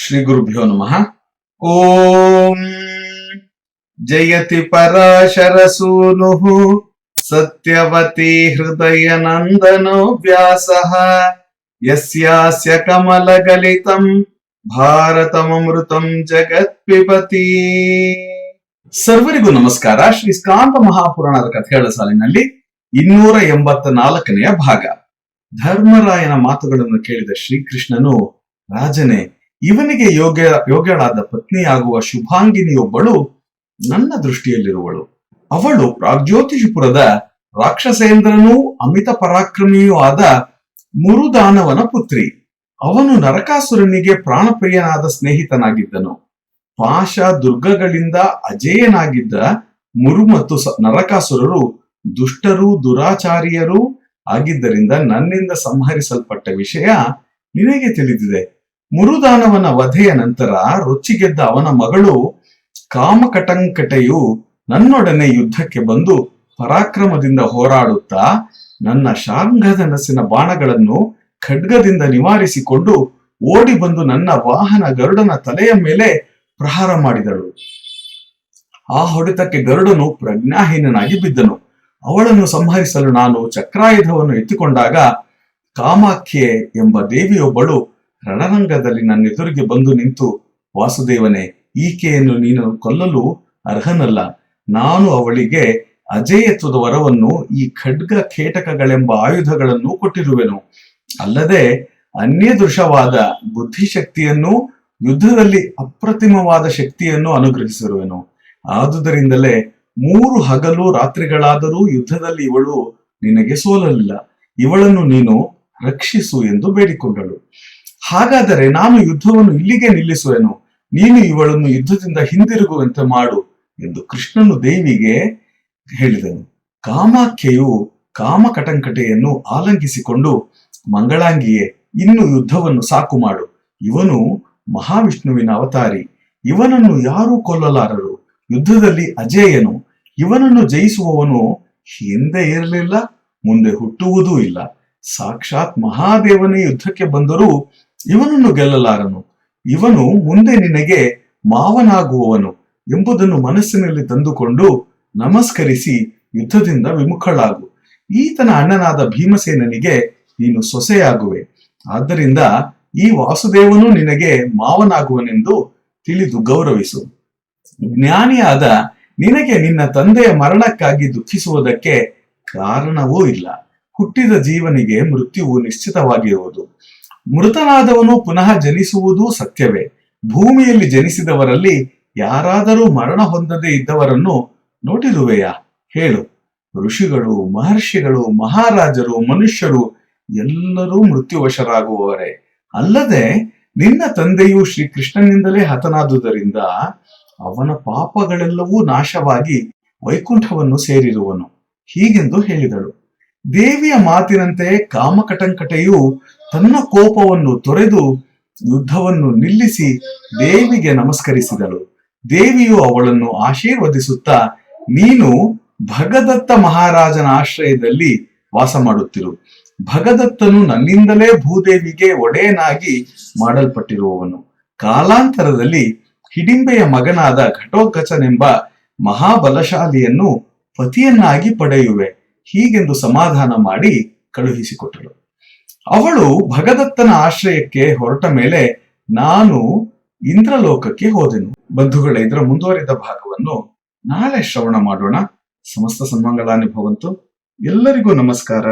ಶ್ರೀ ಗುರುಭ್ಯೋ ನಮಃ. ಓಂ ಜಯತಿ ಪರಾಶರ ಸೂನು ಸತ್ಯವತಿ ಹೃದಯ ನಂದನೋ ವ್ಯಾಸ. ಯಸ್ಯಾಸ್ಯ ಕಮಲಗಲಿತಂ ಭಾರತಮೃತಂ ಜಗತ್ ಪಿಪತಿ ಸರ್ವರಿಗೂ ನಮಸ್ಕಾರ. ಶ್ರೀ ಸ್ಕಾಂತ ಮಹಾಪುರಾಣದ ಕಥೆಗಳ ಸಾಲಿನಲ್ಲಿ ಇನ್ನೂರ ಎಂಬತ್ತ ನಾಲ್ಕನೆಯ ಭಾಗ. ಧರ್ಮರಾಯನ ಮಾತುಗಳನ್ನು ಕೇಳಿದ ಶ್ರೀಕೃಷ್ಣನು ರಾಜನೇ ಇವನಿಗೆ ಯೋಗ್ಯ, ಯೋಗ್ಯಳಾದ ಪತ್ನಿಯಾಗುವ ಶುಭಾಂಗಿನಿಯೊಬ್ಬಳು ನನ್ನ ದೃಷ್ಟಿಯಲ್ಲಿರುವಳು. ಅವಳು ಪ್ರಾಗ್ಜ್ಯೋತಿಷಪುರದ ರಾಕ್ಷಸೇಂದ್ರನೂ ಅಮಿತ ಪರಾಕ್ರಮಿಯೂ ಆದ ಮುರುದಾನವನ ಪುತ್ರಿ. ಅವನು ನರಕಾಸುರನಿಗೆ ಪ್ರಾಣಪ್ರಿಯನಾದ ಸ್ನೇಹಿತನಾಗಿದ್ದನು. ಪಾಶ ದುರ್ಗಗಳಿಂದ ಅಜೇಯನಾಗಿದ್ದ ಮುರು ಮತ್ತು ನರಕಾಸುರರು ದುಷ್ಟರು ದುರಾಚಾರಿಯರು ಆಗಿದ್ದರಿಂದ ನನ್ನಿಂದ ಸಂಹರಿಸಲ್ಪಟ್ಟ ವಿಷಯ ನಿನಗೆ ತಿಳಿದಿದೆ. ಮುರುದಾನವನ ವಧೆಯ ನಂತರ ರೊಚ್ಚಿಗೆದ್ದ ಅವನ ಮಗಳು ಕಾಮಕಟಂಕಟೆಯು ನನ್ನೊಡನೆ ಯುದ್ಧಕ್ಕೆ ಬಂದು ಪರಾಕ್ರಮದಿಂದ ಹೋರಾಡುತ್ತಾ ನನ್ನ ಶಾಂಘಧನಸಿನ ಬಾಣಗಳನ್ನು ಖಡ್ಗದಿಂದ ನಿವಾರಿಸಿಕೊಂಡು ಓಡಿ ಬಂದು ನನ್ನ ವಾಹನ ಗರುಡನ ತಲೆಯ ಮೇಲೆ ಪ್ರಹಾರ ಮಾಡಿದಳು. ಆ ಹೊಡೆತಕ್ಕೆ ಗರುಡನು ಪ್ರಜ್ಞಾಹೀನನಾಗಿ ಬಿದ್ದನು. ಅವಳನ್ನು ಸಂಹರಿಸಲು ನಾನು ಚಕ್ರಾಯುಧವನ್ನು ಎತ್ತಿಕೊಂಡಾಗ ಕಾಮಾಖ್ಯೆ ಎಂಬ ದೇವಿಯೊಬ್ಬಳು ರಣರಂಗದಲ್ಲಿ ನನ್ನ ಎದುರಿಗೆ ಬಂದು ನಿಂತು, ವಾಸುದೇವನೇ, ಈಕೆಯನ್ನು ನೀನು ಕೊಲ್ಲಲು ಅರ್ಹನಲ್ಲ. ನಾನು ಅವಳಿಗೆ ಅಜೇಯತ್ವದ ವರವನ್ನು ಈ ಖಡ್ಗ ಕೇಟಕಗಳೆಂಬ ಆಯುಧಗಳನ್ನು ಕೊಟ್ಟಿರುವೆನು. ಅಲ್ಲದೆ ಅನ್ಯದೃಶವಾದ ಬುದ್ಧಿಶಕ್ತಿಯನ್ನು ಯುದ್ಧದಲ್ಲಿ ಅಪ್ರತಿಮವಾದ ಶಕ್ತಿಯನ್ನು ಅನುಗ್ರಹಿಸಿರುವೆನು. ಆದುದರಿಂದಲೇ ಮೂರು ಹಗಲು ರಾತ್ರಿಗಳಾದರೂ ಯುದ್ಧದಲ್ಲಿ ಇವಳು ನಿನಗೆ ಸೋಲಲಿಲ್ಲ. ಇವಳನ್ನು ನೀನು ರಕ್ಷಿಸು ಎಂದು ಬೇಡಿಕೊಂಡಳು. ಹಾಗಾದರೆ ನಾನು ಯುದ್ಧವನ್ನು ಇಲ್ಲಿಗೆ ನಿಲ್ಲಿಸುವೆನು. ನೀನು ಇವಳನ್ನು ಯುದ್ಧದಿಂದ ಹಿಂದಿರುಗುವಂತೆ ಮಾಡು ಎಂದು ಕೃಷ್ಣನು ದೇವಿಗೆ ಹೇಳಿದನು. ಕಾಮಾಖ್ಯೆಯು ಕಾಮಕಟಂಕಟೆಯನ್ನು ಆಲಂಕಿಸಿಕೊಂಡು ಮಂಗಳಾಂಗಿಯೇ, ಇನ್ನು ಯುದ್ಧವನ್ನು ಸಾಕು ಮಾಡು. ಇವನು ಮಹಾವಿಷ್ಣುವಿನ ಅವತಾರಿ. ಇವನನ್ನು ಯಾರೂ ಕೊಲ್ಲಲಾರರು. ಯುದ್ಧದಲ್ಲಿ ಅಜೇಯನು. ಇವನನ್ನು ಜಯಿಸುವವನು ಹಿಂದೆ ಇರಲಿಲ್ಲ, ಮುಂದೆ ಹುಟ್ಟುವುದೂ ಇಲ್ಲ. ಸಾಕ್ಷಾತ್ ಮಹಾದೇವನೇ ಯುದ್ಧಕ್ಕೆ ಬಂದರೂ ಇವನನ್ನು ಗೆಲ್ಲಲಾರನು. ಇವನು ಮುಂದೆ ನಿನಗೆ ಮಾವನಾಗುವವನು ಎಂಬುದನ್ನು ಮನಸ್ಸಿನಲ್ಲಿ ತಂದುಕೊಂಡು ನಮಸ್ಕರಿಸಿ ಯುದ್ಧದಿಂದ ವಿಮುಖಳಾಗು. ಈತನ ಅಣ್ಣನಾದ ಭೀಮಸೇನನಿಗೆ ನೀನು ಸೊಸೆಯಾಗುವೆ. ಆದ್ದರಿಂದ ಈ ವಾಸುದೇವನು ನಿನಗೆ ಮಾವನಾಗುವನೆಂದು ತಿಳಿದು ಗೌರವಿಸು. ಜ್ಞಾನಿಯಾದ ನಿನಗೆ ನಿನ್ನ ತಂದೆಯ ಮರಣಕ್ಕಾಗಿ ದುಃಖಿಸುವುದಕ್ಕೆ ಕಾರಣವೂ ಇಲ್ಲ. ಹುಟ್ಟಿದ ಜೀವನಿಗೆ ಮೃತ್ಯುವು ನಿಶ್ಚಿತವಾಗಿರುವುದು ಮೃತನಾದವನು ಪುನಃ ಜನಿಸುವುದೂ ಸತ್ಯವೇ. ಭೂಮಿಯಲ್ಲಿ ಜನಿಸಿದವರಲ್ಲಿ ಯಾರಾದರೂ ಮರಣ ಹೊಂದದೇ ಇದ್ದವರನ್ನು ನೋಡಿರುವೆಯಾ? ಹೇಳು. ಋಷಿಗಳು, ಮಹರ್ಷಿಗಳು, ಮಹಾರಾಜರು, ಮನುಷ್ಯರು ಎಲ್ಲರೂ ಮೃತ್ಯುವಶರಾಗುವವರೇ. ಅಲ್ಲದೆ ನಿನ್ನ ತಂದೆಯು ಶ್ರೀಕೃಷ್ಣನಿಂದಲೇ ಹತನಾದುದರಿಂದ ಅವನ ಪಾಪಗಳೆಲ್ಲವೂ ನಾಶವಾಗಿ ವೈಕುಂಠವನ್ನು ಸೇರಿರುವನು. ಹೀಗೆಂದು ಹೇಳಿದಳು. ದೇವಿಯ ಮಾತಿನಂತೆ ಕಾಮಕಟಂಕಟೆಯು ತನ್ನ ಕೋಪವನ್ನು ತೊರೆದು ಯುದ್ಧವನ್ನು ನಿಲ್ಲಿಸಿ ದೇವಿಗೆ ನಮಸ್ಕರಿಸಿದಳು. ದೇವಿಯು ಅವಳನ್ನು ಆಶೀರ್ವದಿಸುತ್ತಾ, ನೀನು ಭಗದತ್ತ ಮಹಾರಾಜನ ಆಶ್ರಯದಲ್ಲಿ ವಾಸ ಮಾಡುತ್ತಿರು. ಭಗದತ್ತನು ನನ್ನಿಂದಲೇ ಭೂದೇವಿಗೆ ಒಡೆಯನಾಗಿ ಮಾಡಲ್ಪಟ್ಟಿರುವವನು. ಕಾಲಾಂತರದಲ್ಲಿ ಹಿಡಿಂಬೆಯ ಮಗನಾದ ಘಟೋಕಚನೆಂಬ ಮಹಾಬಲಶಾಲಿಯನ್ನು ಪತಿಯನ್ನಾಗಿ ಪಡೆಯುವೆ. ಹೀಗೆಂದು ಸಮಾಧಾನ ಮಾಡಿ ಕಳುಹಿಸಿಕೊಟ್ಟಳು. ಅವಳು ಭಗದತ್ತನ ಆಶ್ರಯಕ್ಕೆ ಹೊರಟ ಮೇಲೆ ನಾನು ಇಂದ್ರಲೋಕಕ್ಕೆ ಹೋದೆನು. ಬಂಧುಗಳೇ, ಇದರ ಮುಂದುವರಿದ ಭಾಗವನ್ನು ನಾಳೆ ಶ್ರವಣ ಮಾಡೋಣ. ಸಮಸ್ತ ಸನ್ಮಂಗಳಾನಿ ಭವಂತು ಎಲ್ಲರಿಗೂ ನಮಸ್ಕಾರ.